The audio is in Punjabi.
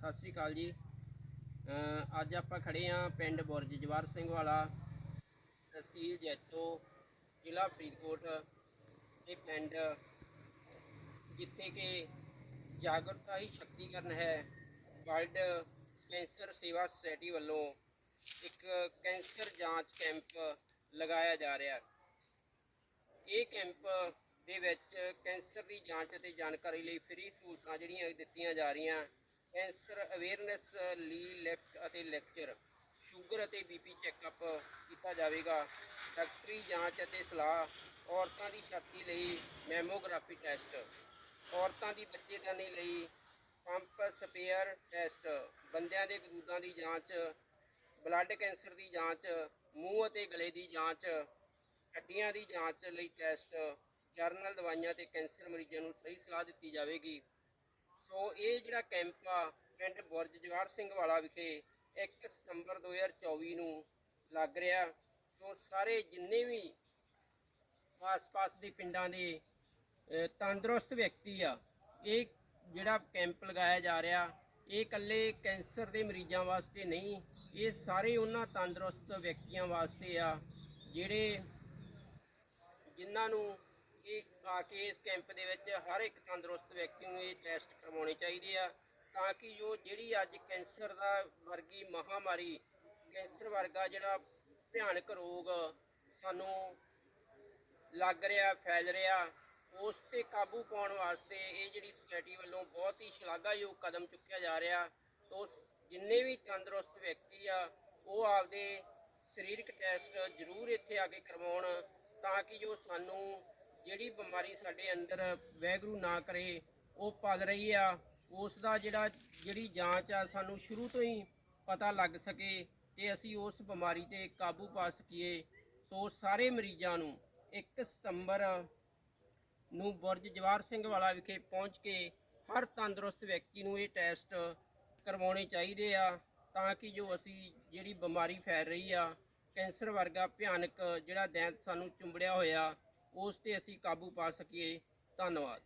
ਸਤਿ ਸ੍ਰੀ ਅਕਾਲ ਜੀ। ਅੱਜ ਆਪਾਂ ਖੜੇ ਆਂ ਪਿੰਡ ਬੁਰਜ ਜਵਾਰ ਸਿੰਘ ਵਾਲਾ, ਤਹਿਸੀਲ ਜੈਤੋ, ਜ਼ਿਲ੍ਹਾ ਫਰੀਦਕੋਟ ਇਹ ਪਿੰਡ, ਜਿੱਥੇ ਕਿ ਜਾਗਰੂਕਤਾ ਹੀ ਸ਼ਕਤੀਕਰਨ ਹੈ। ਵਰਲਡ ਕੈਂਸਰ ਸੇਵਾ ਸੁਸਾਇਟੀ ਵੱਲੋਂ ਇੱਕ ਕੈਂਸਰ ਜਾਂਚ ਕੈਂਪ ਲਗਾਇਆ ਜਾ ਰਿਹਾ ਇਹ ਕੈਂਪ ਦੇ ਵਿੱਚ ਕੈਂਸਰ ਦੀ ਜਾਂਚ ਅਤੇ ਜਾਣਕਾਰੀ ਲਈ ਫ੍ਰੀ ਸਹੂਲਤਾਂ ਜਿਹੜੀਆਂ ਦਿੱਤੀਆਂ ਜਾ ਰਹੀਆਂ ਕੈਂਸਰ ਅਵੇਅਰਨੈਸ ਲਈ ਲੈਫਟ ਅਤੇ ਲੈਕਚਰ, ਸ਼ੂਗਰ ਅਤੇ ਬੀਪੀ ਚੈੱਕਅਪ ਕੀਤਾ ਜਾਵੇਗਾ। ਡਾਕਟਰੀ ਜਾਂਚ ਅਤੇ ਸਲਾਹ, ਔਰਤਾਂ ਦੀ ਛਾਤੀ ਲਈ ਮੈਮੋਗ੍ਰਾਫੀ ਟੈਸਟ, ਔਰਤਾਂ ਦੀ ਬੱਚੇਦਾਨੀ ਲਈ ਪੰਪ ਸਪੇਅਰ ਟੈਸਟ, ਬੰਦਿਆਂ ਦੇ ਗਰੂਦਾਂ ਦੀ ਜਾਂਚ, ਬਲੱਡ ਕੈਂਸਰ ਦੀ ਜਾਂਚ, ਮੂੰਹ ਅਤੇ ਗਲੇ ਦੀ ਜਾਂਚ, ਹੱਡੀਆਂ ਦੀ ਜਾਂਚ ਲਈ ਟੈਸਟ, ਜਰਨਲ ਦਵਾਈਆਂ ਤੇ ਕੈਂਸਰ ਮਰੀਜ਼ਾਂ ਨੂੰ ਸਹੀ ਸਲਾਹ ਦਿੱਤੀ ਜਾਵੇਗੀ। ਇਹ ਜਿਹੜਾ ਕੈਂਪ ਆ, ਪਿੰਡ ਬੁਰਜ ਜਵਾਰ ਸਿੰਘ ਵਾਲਾ ਵਿਖੇ 1 ਸਤੰਬਰ 2024 ਨੂੰ ਲੱਗ ਰਿਹਾ। ਸੋ ਸਾਰੇ ਜਿੰਨੇ ਵੀ ਆਸ-ਪਾਸ ਦੇ ਪਿੰਡਾਂ ਦੇ ਤੰਦਰੁਸਤ ਵਿਅਕਤੀ ਆ, ਇਹ ਜਿਹੜਾ ਕੈਂਪ ਲਗਾਇਆ ਜਾ ਰਿਹਾ, ਇਹ ਇਕੱਲੇ ਕੈਂਸਰ ਦੇ ਮਰੀਜ਼ਾਂ ਵਾਸਤੇ ਨਹੀਂ, ਇਹ ਸਾਰੇ ਉਹਨਾਂ ਤੰਦਰੁਸਤ ਵਿਅਕਤੀਆਂ ਵਾਸਤੇ ਆ, ਜਿਹੜੇ ਜਿਨ੍ਹਾਂ ਨੂੰ ਇਹ ਆ ਕੇ ਇਸ ਕੈਂਪ ਦੇ ਵਿੱਚ ਹਰ ਇੱਕ ਤੰਦਰੁਸਤ ਵਿਅਕਤੀ ਨੂੰ ਇਹ ਟੈਸਟ ਕਰਵਾਉਣੇ ਚਾਹੀਦੇ ਆ, ਤਾਂ ਕਿ ਜੋ ਜਿਹੜੀ ਅੱਜ ਕੈਂਸਰ ਦਾ ਵਰਗੀ ਮਹਾਮਾਰੀ, ਕੈਂਸਰ ਵਰਗਾ ਜਿਹੜਾ ਭਿਆਨਕ ਰੋਗ ਸਾਨੂੰ ਲੱਗ ਰਿਹਾ, ਫੈਲ ਰਿਹਾ, ਉਸ ਤੇ ਕਾਬੂ ਪਾਉਣ ਵਾਸਤੇ ਇਹ ਜਿਹੜੀ ਸੁਸਾਇਟੀ ਵੱਲੋਂ ਬਹੁਤ ਹੀ ਸ਼ਲਾਘਾਯੋਗ ਕਦਮ ਚੁੱਕਿਆ ਜਾ ਰਿਹਾ, ਤੋਂ ਜਿੰਨੇ ਵੀ ਤੰਦਰੁਸਤ ਵਿਅਕਤੀ ਆ, ਉਹ ਆਪਦੇ ਸਰੀਰਕ ਟੈਸਟ ਜ਼ਰੂਰ ਇੱਥੇ ਆ ਕੇ ਕਰਵਾਉਣ, ਤਾਂ ਕਿ ਜੋ ਸਾਨੂੰ ਜਿਹੜੀ ਬਿਮਾਰੀ ਸਾਡੇ ਅੰਦਰ ਵੈਗਰੂ ਨਾ ਕਰੇ, ਉਹ ਪਲ ਰਹੀ ਆ, ਉਸ ਦਾ ਜਿਹੜਾ, ਜਿਹੜੀ ਜਾਂਚ ਆ, ਸਾਨੂੰ ਸ਼ੁਰੂ ਤੋਂ ਹੀ ਪਤਾ ਲੱਗ ਸਕੇ ਤੇ ਅਸੀਂ ਉਸ ਬਿਮਾਰੀ ਤੇ ਕਾਬੂ ਪਾ ਸਕੀਏ। ਸੋ ਸਾਰੇ ਮਰੀਜ਼ਾਂ ਨੂੰ 1 ਸਤੰਬਰ ਨੂੰ ਬੁਰਜ ਜਵਾਰ ਸਿੰਘ ਵਾਲਾ ਵਿਖੇ ਪਹੁੰਚ ਕੇ ਹਰ ਤੰਦਰੁਸਤ ਵਿਅਕਤੀ ਨੂੰ ਇਹ ਟੈਸਟ ਕਰਵਾਉਣੇ ਚਾਹੀਦੇ ਆ, ਤਾਂ ਕਿ ਜੋ ਅਸੀਂ ਜਿਹੜੀ ਬਿਮਾਰੀ ਫੈਲ ਰਹੀ ਆ, ਕੈਂਸਰ ਵਰਗਾ ਭਿਆਨਕ ਜਿਹੜਾ ਦੈਂਤ ਸਾਨੂੰ ਚੁੰਬੜਿਆ ਹੋਇਆ ਉਸ ਤੇ ਅਸੀਂ ਕਾਬੂ ਪਾ ਸਕੀਏ। ਧੰਨਵਾਦ।